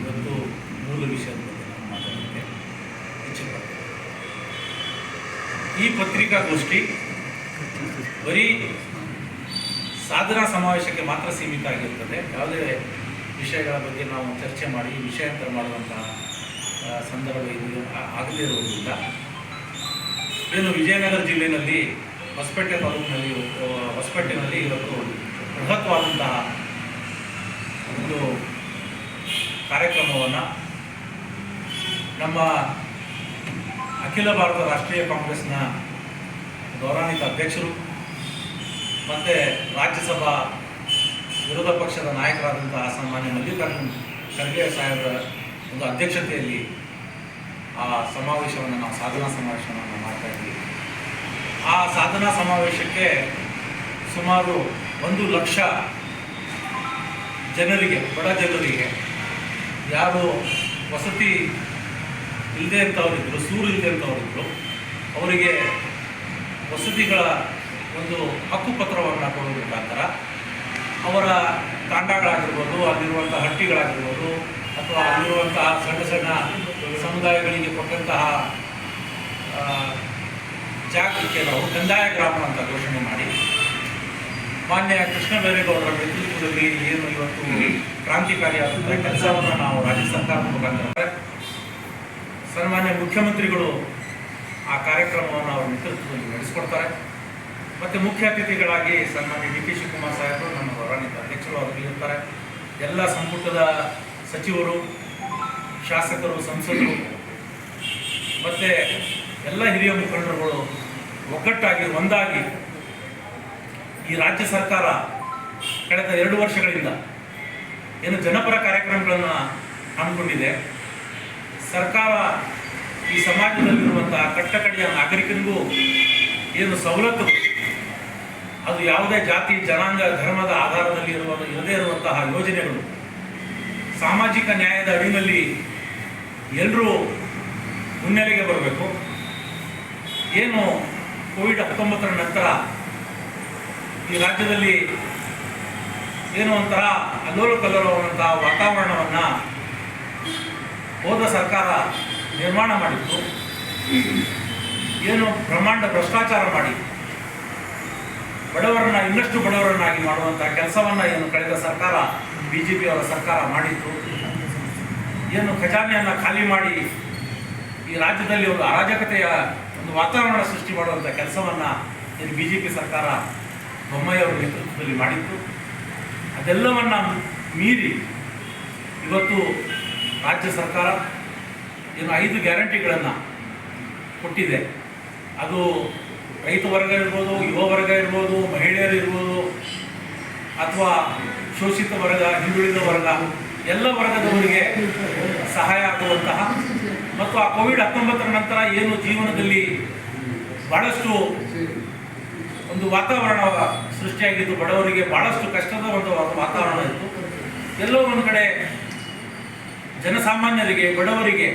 ಇವತ್ತು ಮೂಲ ವಿಷಯದ ಬಗ್ಗೆ ನಾವು ಮಾತಾಡೋಕ್ಕೆ ಇಚ್ಛೆ ಪಡ್ತೇವೆ ಈ ಪತ್ರಿಕಾಗೋಷ್ಠಿ ಬರೀ ಸಾಧನಾ ಸಮಾವೇಶಕ್ಕೆ ಮಾತ್ರ ಸೀಮಿತ ಆಗಿರ್ತದೆ. ಯಾವುದೇ ವಿಷಯಗಳ ಬಗ್ಗೆ ನಾವು ಚರ್ಚೆ ಮಾಡಿ, ವಿಷಯಾಂತರ ಮಾಡುವಂತಹ ಸಂದರ್ಭ ಇದು ಆಗದೇ ಇರುವುದಿಲ್ಲ ಏನು ವಿಜಯನಗರ ಜಿಲ್ಲೆಯಲ್ಲಿ ಹೊಸಪೇಟೆ ತಾಲೂಕಿನಲ್ಲಿ, ಹೊಸಪೇಟೆಯಲ್ಲಿ ಇವತ್ತು ಬೃಹತ್ವಾದಂತಹ ಒಂದು ಕಾರ್ಯಕ್ರಮವನ್ನು ನಮ್ಮ ಅಖಿಲ ಭಾರತ ರಾಷ್ಟ್ರೀಯ ಕಾಂಗ್ರೆಸ್ನ ಗೌರವಾನ್ವಿತ ಅಧ್ಯಕ್ಷರು ಮತ್ತು ರಾಜ್ಯಸಭಾ ವಿರೋಧ ಪಕ್ಷದ ನಾಯಕರಾದಂಥ ಸನ್ಮಾನ್ಯ ಮಲ್ಲಿಕಾರ್ಜುನ್ ಖರ್ಗೆ ಸಾಹೇಬರ ಒಂದು ಅಧ್ಯಕ್ಷತೆಯಲ್ಲಿ ಆ ಸಮಾವೇಶವನ್ನು ನಾವು ಸಾಧನಾ ಸಮಾವೇಶವನ್ನು ಮಾಡ್ತಾ ಇದ್ವಿ ಆ ಸಾಧನಾ ಸಮಾವೇಶಕ್ಕೆ ಸುಮಾರು ಒಂದು ಲಕ್ಷ ಜನರಿಗೆ, ಬಡ ಜನರಿಗೆ ಯಾರು ವಸತಿ ಇಲ್ಲದೆ ಅಂತವರಿದ್ದರು ಸೂರು ಇಲ್ಲದೆ ಅಂತವರಿದ್ದರು ಅವರಿಗೆ ವಸತಿಗಳ ಒಂದು ಹಕ್ಕುಪತ್ರವನ್ನು ಕೊಡುವ ಮುಖಾಂತರ ಅವರ ತಾಂಡಗಳಾಗಿರ್ಬೋದು ಅಲ್ಲಿರುವಂಥ ಹಟ್ಟಿಗಳಾಗಿರ್ಬೋದು, ಅಥವಾ ಅಲ್ಲಿರುವಂತಹ ಸಣ್ಣ ಸಣ್ಣ ಸಮುದಾಯಗಳಿಗೆ ಕೊಟ್ಟಂತಹ ಜಾಗಕ್ಕೆ ನಾವು ಕಂದಾಯ ಗ್ರಾಮ ಅಂತ ಘೋಷಣೆ ಮಾಡಿ ಮಾನ್ಯ ಕೃಷ್ಣ ಬೈರೇಗೌಡರ ನೇತೃತ್ವದಲ್ಲಿ ಏನು ಇವತ್ತು ಕ್ರಾಂತಿಕಾರಿಯಾದಂತಹ ಕೆಲಸವನ್ನು ನಾವು ರಾಜ್ಯ ಸರ್ಕಾರದ ಮುಖಾಂತರ ಸನ್ಮಾನ್ಯ ಮುಖ್ಯಮಂತ್ರಿಗಳು ಆ ಕಾರ್ಯಕ್ರಮವನ್ನು ಅವರ ನೇತೃತ್ವದಲ್ಲಿ ನಡೆಸಿಕೊಡ್ತಾರೆ. ಮತ್ತು ಮುಖ್ಯ ಅತಿಥಿಗಳಾಗಿ ಸನ್ಮಾನ್ಯ ಡಿ ಕೆ ಶಿವಕುಮಾರ್ ಸಾಹೇಬರು ನಮ್ಮ ಗೌರವಾನ್ವಿತ ಅಧ್ಯಕ್ಷರು ಅವರು ಇರ್ತಾರೆ ಎಲ್ಲ ಸಂಪುಟದ ಸಚಿವರು ಶಾಸಕರು ಸಂಸದರು ಮತ್ತು ಎಲ್ಲ ಹಿರಿಯ ಮುಖಂಡರುಗಳು ಒಗ್ಗಟ್ಟಾಗಿ ಒಂದಾಗಿ ಈ ರಾಜ್ಯ ಸರ್ಕಾರ ಕಳೆದ ಎರಡು ವರ್ಷಗಳಿಂದ ಏನು ಜನಪರ ಕಾರ್ಯಕ್ರಮಗಳನ್ನು ಹಮ್ಮಿಕೊಂಡಿದೆ. ಸರ್ಕಾರ ಈ ಸಮಾಜದಲ್ಲಿರುವಂತಹ ಕಟ್ಟಕಡೆಯ ನಾಗರಿಕರಿಗೂ ಏನು ಸವಲತ್ತು, ಅದು ಯಾವುದೇ ಜಾತಿ, ಜನಾಂಗ, ಧರ್ಮದ ಆಧಾರದಲ್ಲಿ ಇರುವ ಇರದೇ ಇರುವಂತಹ ಯೋಜನೆಗಳು ಸಾಮಾಜಿಕ ನ್ಯಾಯದ ಅಡಿನಲ್ಲಿ ಎಲ್ಲರೂ ಮುನ್ನೆಲೆಗೆ ಬರಬೇಕು. ಏನು ಕೋವಿಡ್ ಹತ್ತೊಂಬತ್ತರ ನಂತರ ಈ ರಾಜ್ಯದಲ್ಲಿ ಏನು ಒಂಥರ ಅಲ್ಲೋಲು ಕಲ್ಲೋಲವಂತಹ ವಾತಾವರಣವನ್ನು ಹೋದ ಸರ್ಕಾರ ನಿರ್ಮಾಣ ಮಾಡಿತ್ತು. ಏನು ಬ್ರಹ್ಮಾಂಡ ಭ್ರಷ್ಟಾಚಾರ ಮಾಡಿ, ಬಡವರನ್ನ, ಇನ್ನಷ್ಟು ಬಡವರನ್ನಾಗಿ ಮಾಡುವಂಥ ಕೆಲಸವನ್ನು ಏನು ಕಳೆದ ಸರ್ಕಾರ ಬಿ ಜೆ ಪಿಯವರ ಸರ್ಕಾರ ಮಾಡಿತ್ತು. ಏನು ಖಜಾನೆಯನ್ನು ಖಾಲಿ ಮಾಡಿ ಈ ರಾಜ್ಯದಲ್ಲಿ ಒಂದು ಅರಾಜಕತೆಯ ಒಂದು ವಾತಾವರಣ ಸೃಷ್ಟಿ ಮಾಡುವಂಥ ಕೆಲಸವನ್ನು ಏನು ಬಿ ಜೆ ಪಿ ಸರ್ಕಾರ ಬೊಮ್ಮಾಯಿಯವರ ನೇತೃತ್ವದಲ್ಲಿ ಮಾಡಿತ್ತು ಅದೆಲ್ಲವನ್ನು ಮೀರಿ ಇವತ್ತು ರಾಜ್ಯ ಸರ್ಕಾರ ಏನು ಐದು ಗ್ಯಾರಂಟಿಗಳನ್ನು ಕೊಟ್ಟಿದೆ. ಅದು ರೈತ ವರ್ಗ ಇರ್ಬೋದು, ಯುವ ವರ್ಗ ಇರ್ಬೋದು, ಮಹಿಳೆಯರು ಇರ್ಬೋದು, ಅಥವಾ ಶೋಷಿತ ವರ್ಗ, ಹಿಂದುಳಿದ ವರ್ಗ, ಎಲ್ಲ ವರ್ಗದವರಿಗೆ ಸಹಾಯ ಆಗುವಂತಹ ಮತ್ತು ಆ ಕೋವಿಡ್ ಹತ್ತೊಂಬತ್ತರ ನಂತರ ಏನು ಜೀವನದಲ್ಲಿ ಬಹಳಷ್ಟು ಒಂದು ವಾತಾವರಣ ಸೃಷ್ಟಿಯಾಗಿದ್ದು ಬಡವರಿಗೆ ಬಹಳಷ್ಟು ಕಷ್ಟದ ಒಂದು ವಾತಾವರಣ ಇತ್ತು. ಎಲ್ಲೋ ಒಂದು ಕಡೆ ಜನಸಾಮಾನ್ಯರಿಗೆ ಬಡವರಿಗೆ